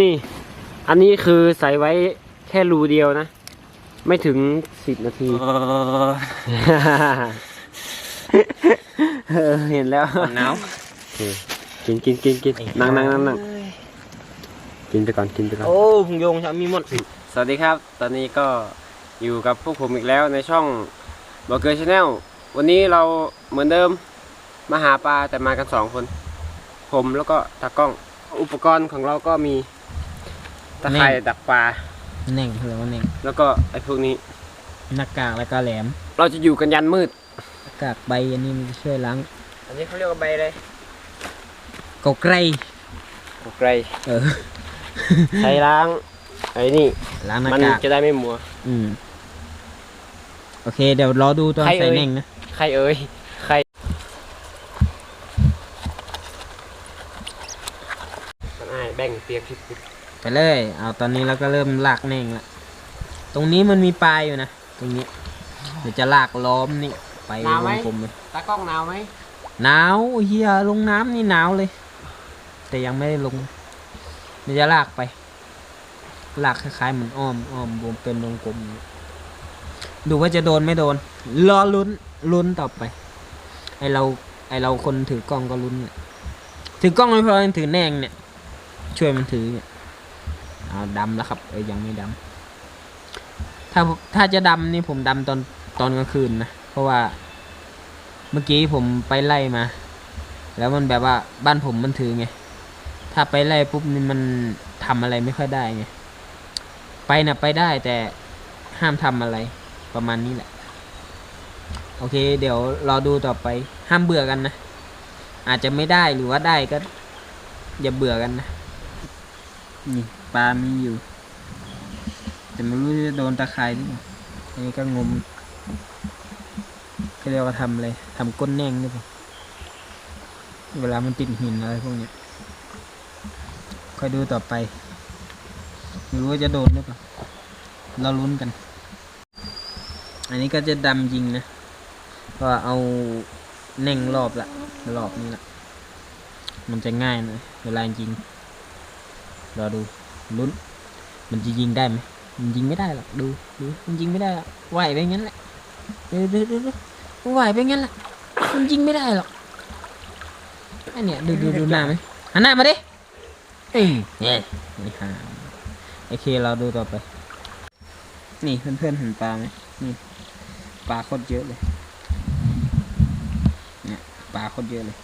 นี่ อันนี้คือใส่ไว้แค่รูเดียวนะ ไม่ถึงสิบนาที เออเห็นแล้วหนาวโอเคกินกินกินกินนั่งนั่งนั่งนั่งกินไปก่อนกินไปก่อนโอ้พุงโยงจะมีหมด สวัสดีครับ ตอนนี้ก็อยู่กับพวกผมอีกแล้วในช่องบ l เกอร์ชาแนลวันนี้เราเหมือนเดิมมาหาปลาแต่มากันสองคน ผมแล้วก็ตากล้องอุปกรณ์ของเราก็มี ตะไคร่ดักปลาเน่งคือว่าเน่งแล้วก็ไอ้พวกนี้หน้ากากแล้วก็แหลม เราจะอยู่กันยันมืดหน้ากากใบอันนี้มันจะช่วยล้างอันนี้เขาเรียกว่าใบอะไรเกาไกรโอไกรเออใช้ล้างไอ้นี่ล้างหน้ามันกากจะได้ไม่มัว อืมโอเค เดี๋ยวรอดูตอนใครใส่เอ่ยเน่งนะใครเอ่ยใครมันอ้ายแบ่งเตียงทิพย์ ไปเลย เอาตอนนี้เราก็เริ่มลากเน่งละตรงนี้มันมีปลายอยู่นะ ตรงนี้ เดี๋ยวจะลากล้อมนี่ ไปวงกลมเลยตากล้องหนาวไหมหนาวเฮียลงน้ำนี่หนาวเลย แต่ยังไม่ได้ลงเดี๋ยวจะลากไป ลากคล้ายๆเหมือนอ้อมอ้อมวงเป็นวงกลมอย่างนี้ดูว่าจะโดนไม่โดน รอลุ้นลุ้นต่อไป ไอเราไอเราคนถือกล้องก็ลุ้นเนี่ยถือกล้องไม่พอยังถือแนงเนี่ย ช่วยมันถือเนี่ย เอาดำแล้วครับเอ้ยยังไม่ดำถ้าถ้าจะดำนี่ผมดำตอนตอนกลางคืนนะเพราะว่าเมื่อกี้ผมไปไล่มา แล้วมันแบบว่าบ้านผมมันถือไงถ้าไปไล่ปุ๊บนี่มันทำอะไรไม่ค่อยได้ไงไปนะไปได้แต่ห้ามทำอะไรประมาณนี้แหละ โอเค เดี๋ยวรอดูต่อไปห้ามเบื่อกันนะ อาจจะไม่ได้หรือว่าได้ก็ อย่าเบื่อกันนะนี่ ปลามีอยู่ แต่ไม่รู้จะโดนตะไคร้หรือเปล่าอันนี้ก็งมก็เรียกว่าทำอะไรทำก้นแน่งหรือเปล่าเวลามันติดหินอะไรพวกเนี้ยค่อยดูต่อไปไม่รู้ว่าจะโดนหรือเปล่าเราลุ้นกัน อันนี้ก็จะดำยิงนะก็เอาแน่งรอบละรอบนี้ละมันจะง่ายน่อยเวลายิงรอดู ลุ้น มันจะยิงได้ไหมมันยิงไม่ได้หรอกดูดูมันยิงไม่ได้ไหวไปงั้นแหละดูดูดูดูไหวไปงั้นแหละมันยิงไม่ได้หรอกไอเนี่ยดูดูดูหน้ามันหันหน้ามาดิเอ้ยเนี่ยนี่ฮะโอเคเราดูต่อไป นี่เพื่อนๆเห็นปลาไหมนี่ปลาโคตรเยอะเลยเนี่ยปลาโคตรเยอะเลย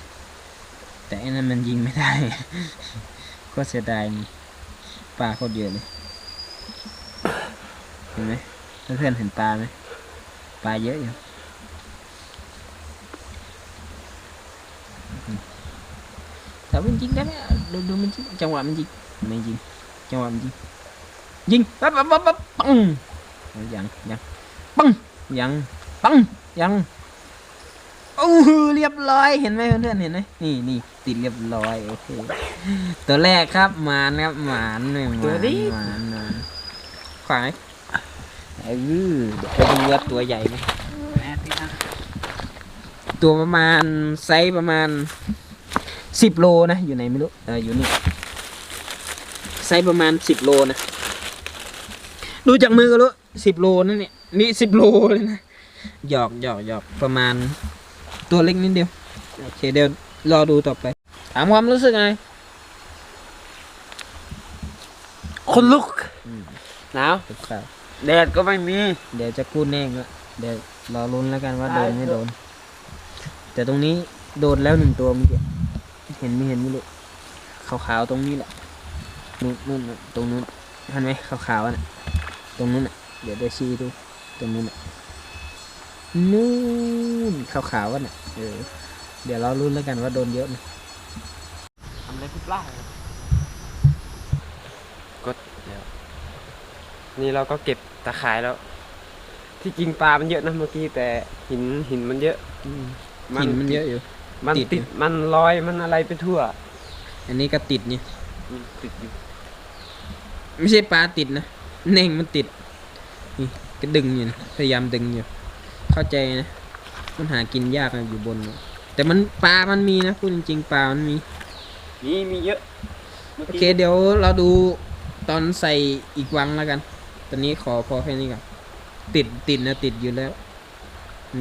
แต่อันนั้นมันยิงไม่ได้ ก็เสียดายนี่ ปลาโคตรเยอะเลยเห็นไหมเพื่อนๆเห็นปลาไหมปลาเยอะอยู่อืมแต่มันยิงได้ไหมดูดูมันยิงจังหวะมันยิงไม่ยิงจังหวะมันยิงยิงปั๊บปั๊บปั๊บปั๊บปังเอายังยังปังยังปังยัง โอ้โหเรียบร้อยเห็นไหมเพื่อนๆเห็นไหมนี่นี่ติดเรียบร้อยโอเคตัวแรกครับหมานครับหมานหนึ่งหมานหมานหมานขวางไหมเออเดี๋ยวไปดูว่าตัวใหญ่ไหมตัวประมาณไซส์ประมาณสิบโลนะอยู่ไหนไม่รู้เอออยู่นี่ไซส์ประมาณสิบโลนะดูจากมือก็รู้สิบโลนั่นเนี่ยนี่สิบโลเลยนะ หยอกหยอกหยอกประมาณ ตัวเล็กนิดเดียวโอเคเดี๋ยวรอดูต่อไป ถามความรู้สึกไงคนลุกอืมหนาวครับแดดก็ไม่มี เดี๋ยวจะกู้แน่งละเดี๋ยวรอลุ้นแล้วกันว่าโดนไม่โดน แต่ตรงนี้โดนแล้วหนึ่งตัวเมื่อกี้เห็นไม่เห็นไม่รู้ขาวๆตรงนี้แหละนู่นนู่นน่ะตรงนู้นเห็นไหมขาวๆน่ะตรงนู้นน่ะเดี๋ยวจะชี้ดูตรงนู้นน่ะ นู่นขาวๆน่ะเออเดี๋ยวเราลุ้นแล้วกันว่าโดนเยอะไหมทำอะไรพี่ปลาก็เดี๋ยวนี่เราก็เก็บตะข่ายแล้ว ที่จริงปลา มันเยอะนะเมื่อกี้แต่หินหินมันเยอะอืมหินมันเยอะอยู่ มันติดติดมันลอยมันอะไรไปทั่ว อันนี้ก็ติดเนี่ยอืมติดอยู่ไม่ใช่ปลาติดนะเน่งมันติดนี่ก็ดึงอยู่นะพยายามดึงอยู่ เข้าใจนะ มันหากินยากนะอยู่บนน่ะแต่มันปลา มันมีนะพูดจริงๆปลา มันมีนี่มีเยอะโอเค เดี๋ยวเราดูตอนใส่อีกวังแล้วกัน ตอนนี้ขอพอแค่นี้ก่อน ติดติดนะติดอยู่แล้ว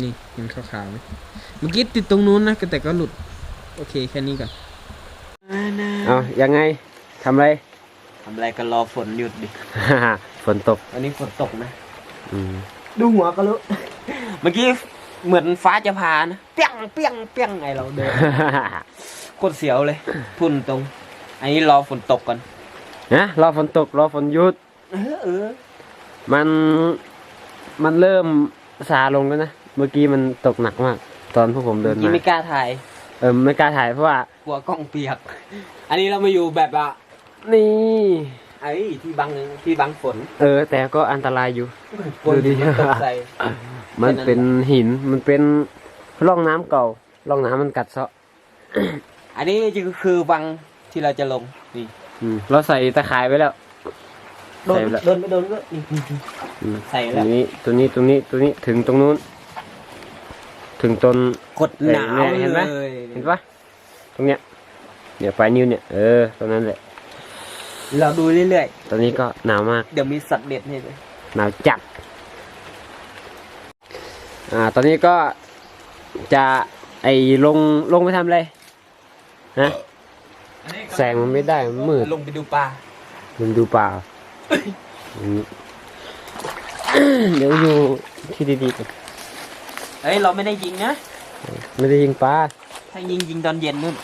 นี่เห็นขาวๆไหมเมื่อกี้ติดตรงนู้นนะแต่ก็หลุด โอเคแค่นี้ก่อนเอายังไงทำไรทำอะไรก็รอฝนหยุดดิ ฝนตก อันนี้ฝนตกนะอืมดูหัวก็รู้ เมื่อกี้เหมือนฟ้าจะพานะเปี้ยงเปี้ยงเปี้ยงไอเราเดินโคตรเสียวเลย พุ่นตรง อันนี้รอฝนตกก่อนนะรอฝนตกรอฝนหยุดเออเออมันมันเริ่มซาลงแล้วนะเมื่อกี้มันตกหนักมาก ตอนพวกผมเดินเมื่อกี้มาไม่กล้าถ่ายเออไม่กล้าถ่ายเพราะว่ากลัวกล้องเปียก อันนี้เรามาอยู่แบบว่านี่ไอ้ที่บังที่บังฝน เออ แต่ก็อันตรายอยู่ฝนดูดิมันตกใส่ มันเป็นหิน มันเป็นร่องน้ำเก่า ร่องน้ำมันกัดเซาะ อันนี้คือบังที่เราจะลงนี่อืมเราใส่ตะข่ายไว้แล้ว โดนใส่ไปแล้วโดนไม่โดนก็นี่อืมใส่ตแล้วรงนี้ ตัวนี้ตรงนี้ ตัวนี้ ถึงตรงนู้น ถึงต้นกดหนาวเห็นไหมเลยเห็นปะตรงเนี้ยเนี่ยปลายนิ้วเนี่ย เออ ตรงนั้นแหละ เราดูเรื่อยตอนนี้ก็หนาวมากๆเดี๋ยวมีสัตว์เด็ดให้เลยหนาวจัด อ่าตอนนี้ก็จะไอลงลงไปทำอะไรฮะแสงมันไม่ได้มันมืดลงไปดูปลามันดูเปล่าอืม เดี๋ยวอยู่ที่ดีๆก่อนเฮ้ยเราไม่ได้ยิงนะไม่ได้ยิงปลาถ้ายิงยิงตอนเย็นนู่น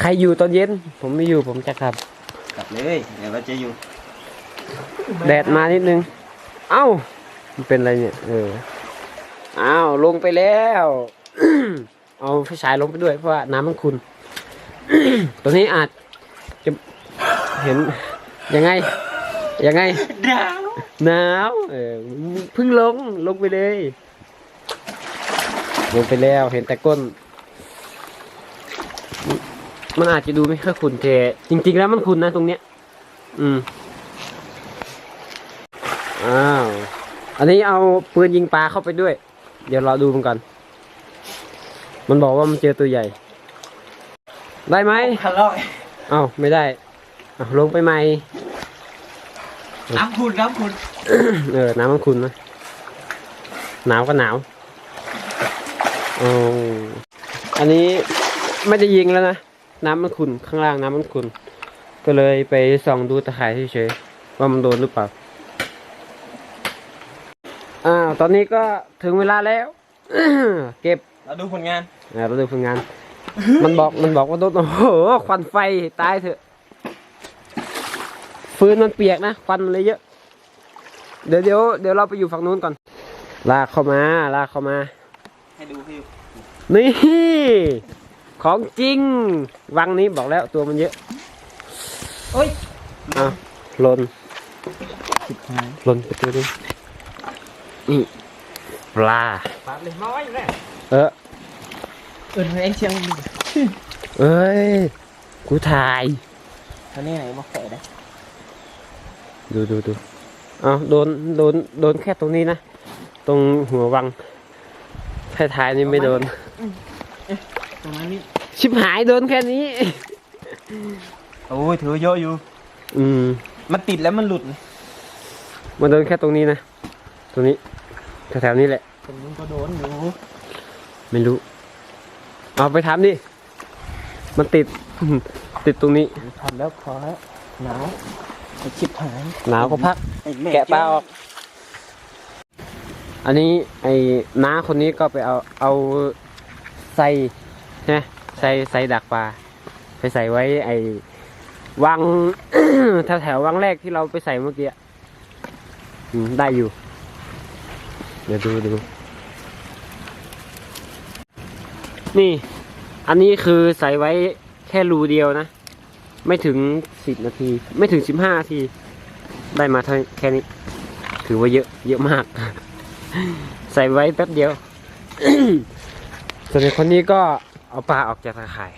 ใครอยู่ตอนเย็น ผมไม่อยู่ผมจะขับ กลับเลยเดี๋ยวเราจะอยู่แดดมานิดนึง เอ้า มันเป็นอะไรเนี่ย เออ อ้าวลงไปแล้ว เอาไฟฉายลงไปด้วยเพราะว่าน้ำมันขุ่นตัวนี้อาจจะเห็นยังไงยังไงดาวหนาวเออเพิ่งลงลงไปเลย ลงไปแล้วเห็นแต่ก้น มันอาจจะดูไม่ค่อยขุ่นเทจริง ๆ แล้วมันขุ่นนะตรงเนี้ย อืมอ้าว อันนี้เอาปืนยิงปลาเข้าไปด้วย เดี๋ยวรอดูมันก่อนมันบอกว่ามันเจอตัวใหญ่ ได้ไหมทะเลาะเอ้าไม่ได้เอ้าลงไปใหม่ น้ำคุณน้ำคุณเออ น้ำมันขุ่นนะหนาวก็หนาวอ๋ออันนี้ไม่ได้ยิงแล้วนะ น้ำมันขุ่นข้างล่างน้ำมันขุ่นก็เลยไปส่องดูตะข่ายเฉยๆว่ามันโดนหรือเปล่าอ้าว ตอนนี้ก็ถึงเวลาแล้ว เก็บเราดูผลงานอ่าเราดูผลงาน มันบอกมันบอกว่าโดนโอ้โหควันไฟตายเถอะ ฟืนมันเปียกนะควันมันเลยเยอะ เดี๋ยวเดี๋ยวเดี๋ยวเราไปอยู่ฝั่งนู้นก่อน ลากเข้ามาลากเข้ามา ให้ดูพี่นี่ของจริง วังนี้บอกแล้วตัวมันเยอะโอ้ยอะหล่นสิบหายหล่นไปตัวนึง นี่ปลาปลาเลยน้อยแม่เออเอินแรงเชียงเอ้ยกูถ่ายท่านี้ไหนมาแฝได้ดูดูดูเอาโดนโดนโดนแค่ตรงนี้นะ ตรงหัววังท้ายๆนี่ไม่โดน ตรงนั้นนี่ชิบหายโดนแค่นี้ โอ้ยถือเยอะอยู่ อืม มันติดแล้วมันหลุด มันโดนแค่ตรงนี้นะ ตรงนี้ แถวๆนี้แหละตรงนู้นก็โดนอยู่ไม่รู้ เอาไปทำดิ มันติด ติดตรงนี้ทำแล้วพอแล้วหนาวไอ้ชิบหายหนาวก็พัก ไอ้ม่แกะปลาออก อันนี้ไอ้น้าคนนี้ก็ไปเอาเอาใส่นะใส่ใส่ดักปลาไปใส่ไว้ไอ้วัง แถวแถวๆวังแรกที่เราไปใส่เมื่อกี้อะอืมได้อยู่ เดี๋ยวดูดู นี่ อันนี้คือใส่ไว้แค่รูเดียวนะ ไม่ถึงสิบนาที ไม่ถึงสิบห้านาที ได้มาเท่าแค่นี้ ถือว่าเยอะ เยอะมาก ใส่ไว้แป๊บเดียว ส่วนในคนนี้ก็เอาปลาออกจากตะข่าย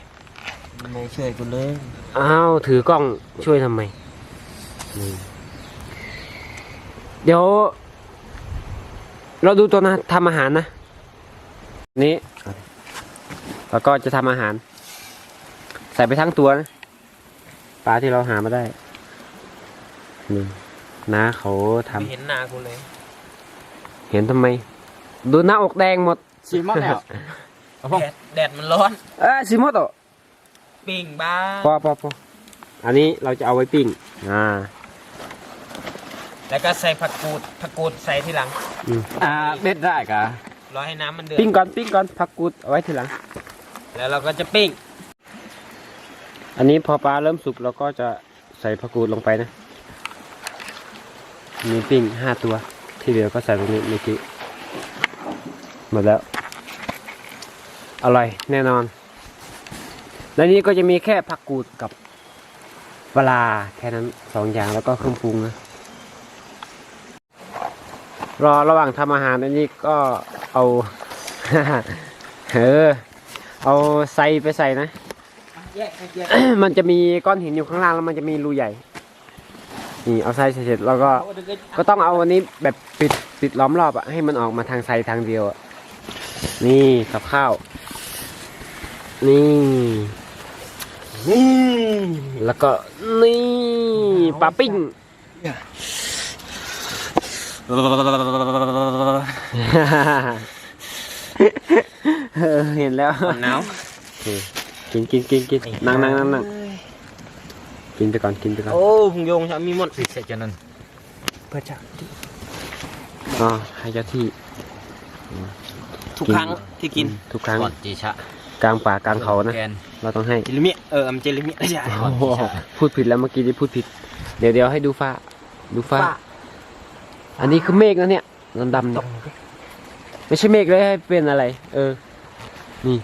ไม่ช่วยกูเลย อ้าว ถือกล้องช่วยทำไมอืมเดี๋ยว เราดูตัวนะทำอาหารนะ นี้แล้วก็จะทำอาหาร ใส่ไปทั้งตัวนะไปปลาที่เราหามาได้นี่น้าเขาทำไม่เห็นหน้ากูเลย เห็นทำไม ดูหน้าอกแดงหมดชิมมาแล้วแดดแดดมันร้อน เออซิโมโตะปิ้งบ้างพอพอพออันนี้เราจะเอาไว้ปิ้ง อ่า แล้วก็ใส่ผักกูดผักกูดใส่ทีหลังอ่าเด็ดได้กะรอให้น้ำมันเดือด ปิ้งก่อนปิ้งก่อนผักกูดเอาไว้ทีหลัง แล้วเราก็จะปิ้ง อันนี้พอปลาเริ่มสุกเราก็จะใส่ผักกูดลงไปนะมีปิ้งห้าตัว ที่เหลือก็ใส่ตรงนี้เมื่อกี้หมดแล้ว อร่อยแน่นอนและนี้ก็จะมีแค่ผักกูดกับปลาแค่นั้นสองอย่างแล้วก็เครื่องปรุงนะ รอระหว่างทำอาหารอันนี้ก็เอาเออเอาไซไปใส่นะ แยกแยกมันจะมีก้อนหินอยู่ข้างล่างแล้วมันจะมีรูใหญ่ นี่เอาไส้เสร็จแล้วก็ ก็ต้องเอาอันนี้แบบปิดปิดล้อมรอบอะให้มันออกมาทางไซทางเดียวอะนี่กับข้าว นี่นี่แล้วก็นี่ปลาปิ้ง เออเห็นแล้วหนาวโอเคกินกินกินกินนั่งนั่งนั่งนั่งกินไปก่อนกินไปก่อนโอ้พุงโยงจะมีหมดพิเศษจังนั้นเพื่อจะอ๋อให้เจ้าที่ ทุกครั้งที่กินทุกครั้งก่อนจีชะกลางป่ากลางเขานะแกนเราต้องให้เจลิมิเอออัมเจลิมิไม่ใช่โอ้โหพูดผิดแล้วเมื่อกี้ที่พูดผิด เดี๋ยวเดี๋ยวให้ดูฟ้า ดูฟ้า อันนี้คือเมฆนะเนี่ยดำดำๆเนี่ยไม่ใช่เมฆเลยเป็นอะไร เออ นี่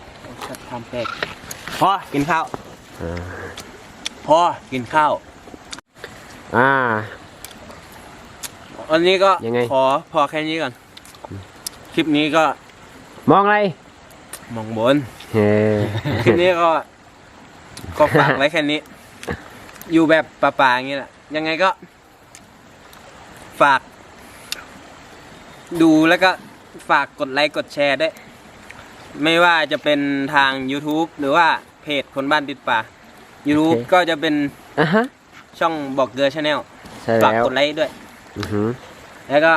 ทำแปลกพอกินข้าวอ่าพอกินข้าว อ่า วันนี้ก็ยังไง ขอพอแค่นี้ก่อน คลิปนี้ก็มองอะไรมองบน เฮ้คลิปนี้ก็ ก็ฝากไว้แค่นี้ อยู่แบบป่าๆอย่างนี้แหละ ยังไงก็ ฝาก ดูแล้วก็ฝากกดไลค์กดแชร์ด้วยไม่ว่าจะเป็นทาง YouTube หรือว่าเพจคนบ้านติดป่า YouTube ก็จะเป็นอะฮะ ช่องบอกเกอร์ชาแนลใช่ฝากแล้วกดไลค์ด้วย อือหือแล้วก็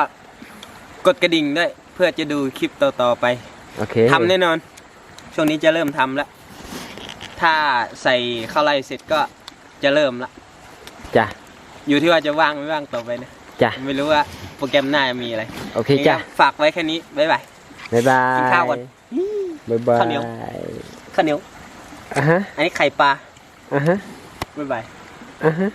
กดกระดิ่งด้วย เพื่อจะดูคลิปต่อๆไป โอเคทำแน่นอน ช่วงนี้จะเริ่มทำแล้ว ถ้าใส่เข้าไล่เสร็จก็จะเริ่มละ จ้ะอยู่ที่ว่าจะว่างไม่ว่างต่อไปนะ จ้ะไม่รู้ว่าโปรแกรมหน้ามีอะไรโอเคจ้ะฝากไว้แค่นี้บ๊ายบายบ๊ายบายกินข้าวก่อนบ๊ายบายข้าวเหนียวข้าวเหนียวอะฮะอันนี้ไข่ปลาอะฮะบ๊ายบายอะฮะ